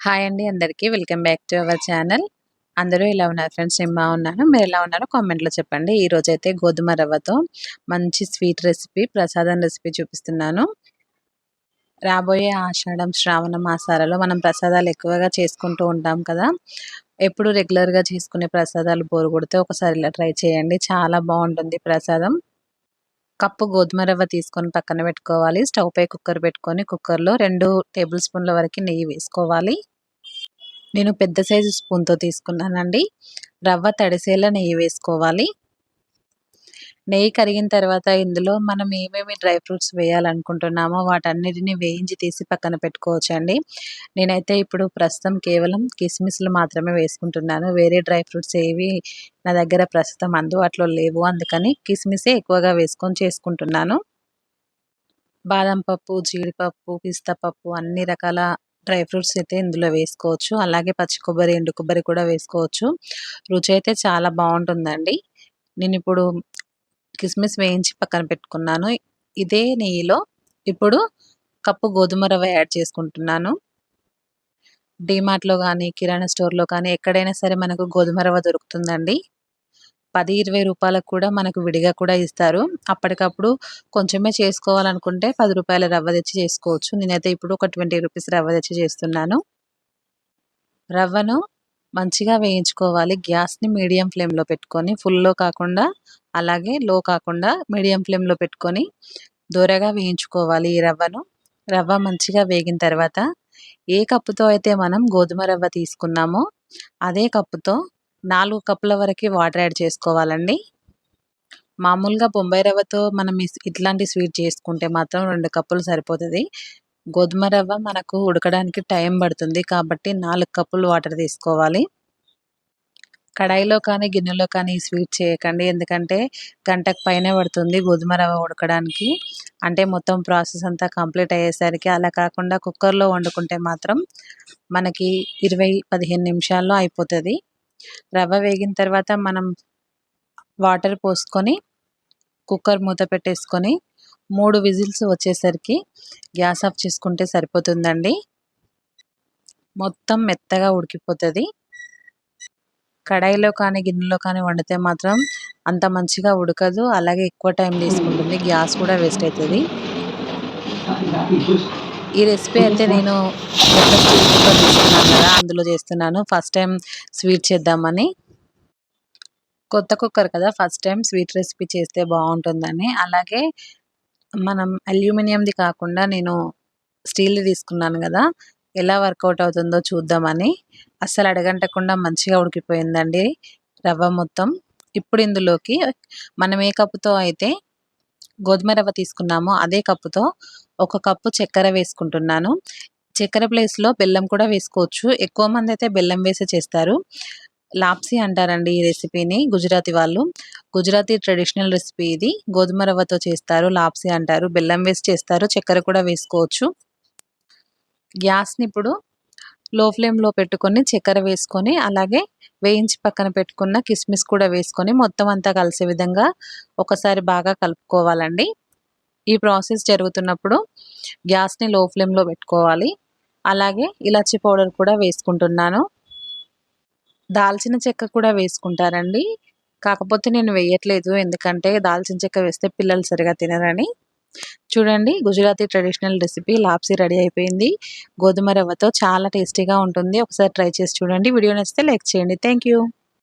Hi అండి అందరికీ. Welcome back to our channel. అందరూ ఎలా ఉన్నారు ఫ్రెండ్స్? నేను బాగున్నాను. మీరు ఎలా ఉన్నారో కామెంట్లో చెప్పండి. ఈరోజు అయితే గోధుమ రవ్వతో మంచి స్వీట్ రెసిపీ ప్రసాదం రెసిపీ చూపిస్తున్నాను. రాబోయే ఆషాఢం శ్రావణ మాసాలలో మనం ప్రసాదాలు ఎక్కువగా చేసుకుంటూ ఉంటాం కదా. ఎప్పుడు రెగ్యులర్గా చేసుకునే ప్రసాదాలు బోరు కొడితే ఒకసారి ఇలా ట్రై చేయండి. చాలా బాగుంటుంది ప్రసాదం. కప్పు గోధుమ రవ్వ తీసుకొని పక్కన పెట్టుకోవాలి. స్టవ్ పై కుక్కర్ పెట్టుకొని కుక్కర్లో రెండు టేబుల్ స్పూన్ల వరకు నెయ్యి వేసుకోవాలి. నేను పెద్ద సైజు స్పూన్తో తీసుకున్నానండి. రవ్వ తడిసేలా నెయ్యి వేసుకోవాలి. నెయ్యి కరిగిన తర్వాత ఇందులో మనం ఏమేమి డ్రై ఫ్రూట్స్ వేయాలనుకుంటున్నామో వాటన్నిటిని వేయించి తీసి పక్కన పెట్టుకోవచ్చండి. నేనైతే ఇప్పుడు ప్రస్తుతం కేవలం కిస్మిస్లు మాత్రమే వేసుకుంటున్నాను. వేరే డ్రై ఫ్రూట్స్ ఏవి నా దగ్గర ప్రస్తుతం అందుబాటులో లేవు. అందుకని కిస్మిసే ఎక్కువగా వేసుకొని చేసుకుంటున్నాను. బాదం పప్పు జీడిపప్పు పిస్తా పప్పు అన్ని రకాల డ్రై ఫ్రూట్స్ అయితే ఇందులో వేసుకోవచ్చు. అలాగే పచ్చి కొబ్బరి ఎండు కొబ్బరి కూడా వేసుకోవచ్చు. రుచి అయితే చాలా బాగుంటుందండి. నేను ఇప్పుడు కిస్మిస్ వేయించి పక్కన పెట్టుకున్నాను. ఇదే నెయ్యిలో ఇప్పుడు కప్పు గోధుమ రవ్వ యాడ్ చేసుకుంటున్నాను. డిమార్ట్లో కానీ కిరాణా స్టోర్లో కానీ ఎక్కడైనా సరే మనకు గోధుమ రవ్వ దొరుకుతుందండి. పది ఇరవై రూపాయలకు కూడా మనకు విడిగా కూడా ఇస్తారు. అప్పటికప్పుడు కొంచెమే చేసుకోవాలనుకుంటే పది రూపాయల రవ్వ తెచ్చి చేసుకోవచ్చు. నేనైతే ఇప్పుడు ఒక ట్వంటీ రూపీస్ రవ్వ తెచ్చి చేస్తున్నాను. రవ్వను మంచిగా వేయించుకోవాలి. గ్యాస్ని మీడియం ఫ్లేమ్లో పెట్టుకొని ఫుల్లో కాకుండా అలాగే లో కాకుండా మీడియం ఫ్లేమ్లో పెట్టుకొని దూరగా వేయించుకోవాలి ఈ రవ్వను. రవ్వ మంచిగా వేగిన తర్వాత ఏ కప్పుతో అయితే మనం గోధుమ రవ్వ తీసుకున్నామో అదే కప్పుతో నాలుగు కప్పుల వరకు వాటర్ యాడ్ చేసుకోవాలండి. మామూలుగా బొంబాయి రవ్వతో మనం ఇట్లాంటి స్వీట్ చేసుకుంటే మాత్రం రెండు కప్పులు సరిపోతుంది. గోధుమ రవ్వ మనకు ఉడకడానికి టైం పడుతుంది కాబట్టి నాలుగు కప్పులు వాటర్ తీసుకోవాలి. కడాయిలో కానీ గిన్నెలో కానీ స్వీట్ చేయకండి. ఎందుకంటే గంటకు పైనే పడుతుంది గోధుమ రవ్వ ఉడకడానికి. అంటే మొత్తం ప్రాసెస్ అంతా కంప్లీట్ అయ్యేసరికి అలా కాకుండా కుక్కర్లో వండుకుంటే మాత్రం మనకి ఇరవై పదిహేను నిమిషాల్లో అయిపోతుంది. రవ్వ వేగిన తర్వాత మనం వాటర్ పోసుకొని కుక్కర్ మూత పెట్టేసుకొని మూడు విజిల్స్ వచ్చేసరికి గ్యాస్ ఆఫ్ చేసుకుంటే సరిపోతుందండి. మొత్తం మెత్తగా ఉడికిపోతుంది. కడాయిలో కానీ గిన్నెలో కానీ వండితే మాత్రం అంత మంచిగా ఉడకదు. అలాగే ఎక్కువ టైం తీసుకుంటుంది. గ్యాస్ కూడా వేస్ట్ అవుతుంది. ఈ రెసిపీ అయితే నేను తీసుకున్నాను కదా అందులో చేస్తున్నాను. ఫస్ట్ టైం స్వీట్ చేద్దామని. కొత్త కుక్కర్ కదా. ఫస్ట్ టైం స్వీట్ రెసిపీ చేస్తే బాగుంటుందని. అలాగే మనం అల్యూమినియంది కాకుండా నేను స్టీల్ది తీసుకున్నాను కదా. ఎలా వర్కౌట్ అవుతుందో చూద్దామని అస్సలు అడగంటకుండా మంచిగా ఉడికిపోయిందండి రవ్వ మొత్తం. ఇప్పుడు ఇందులోకి మనం ఏ కప్పుతో అయితే గోధుమ రవ్వ తీసుకున్నామో అదే కప్పుతో ఒక కప్పు చక్కెర వేసుకుంటున్నాను. చక్కెర ప్లేస్లో బెల్లం కూడా వేసుకోవచ్చు. ఎక్కువ మంది అయితే బెల్లం వేసి చేస్తారు. లాప్సీ అంటారండి ఈ రెసిపీని గుజరాతీ వాళ్ళు. గుజరాతీ ట్రెడిషనల్ రెసిపీ ఇది. గోధుమ రవ్వతో చేస్తారు లాప్సీ అంటారు బెల్లం వేసి చేస్తారు చక్కెర కూడా వేసుకోవచ్చు. గ్యాస్ని ఇప్పుడు లో ఫ్లేమ్లో పెట్టుకొని చక్కెర వేసుకొని అలాగే వేయించి పక్కన పెట్టుకున్న కిస్మిస్ కూడా వేసుకొని మొత్తం అంతా కలిసే విధంగా ఒకసారి బాగా కలుపుకోవాలండి. ఈ ప్రాసెస్ జరుగుతున్నప్పుడు గ్యాస్ని లో ఫ్లేమ్లో పెట్టుకోవాలి. అలాగే ఇలాచి పౌడర్ కూడా వేసుకుంటున్నాను. దాల్చిన చెక్క కూడా వేసుకుంటారండి కాకపోతే నేను వేయట్లేదు. ఎందుకంటే దాల్చిన చెక్క వేస్తే పిల్లలు సరిగా తినరని. చూడండి Gujarati traditional recipe lapsi ready అయిపోయింది. గోధుమ రవ్వతో చాలా టేస్టీగా ఉంటుంది. ఒకసారి ట్రై చేసి చూడండి. వీడియో నచ్చితే లైక్ చేయండి. థ్యాంక్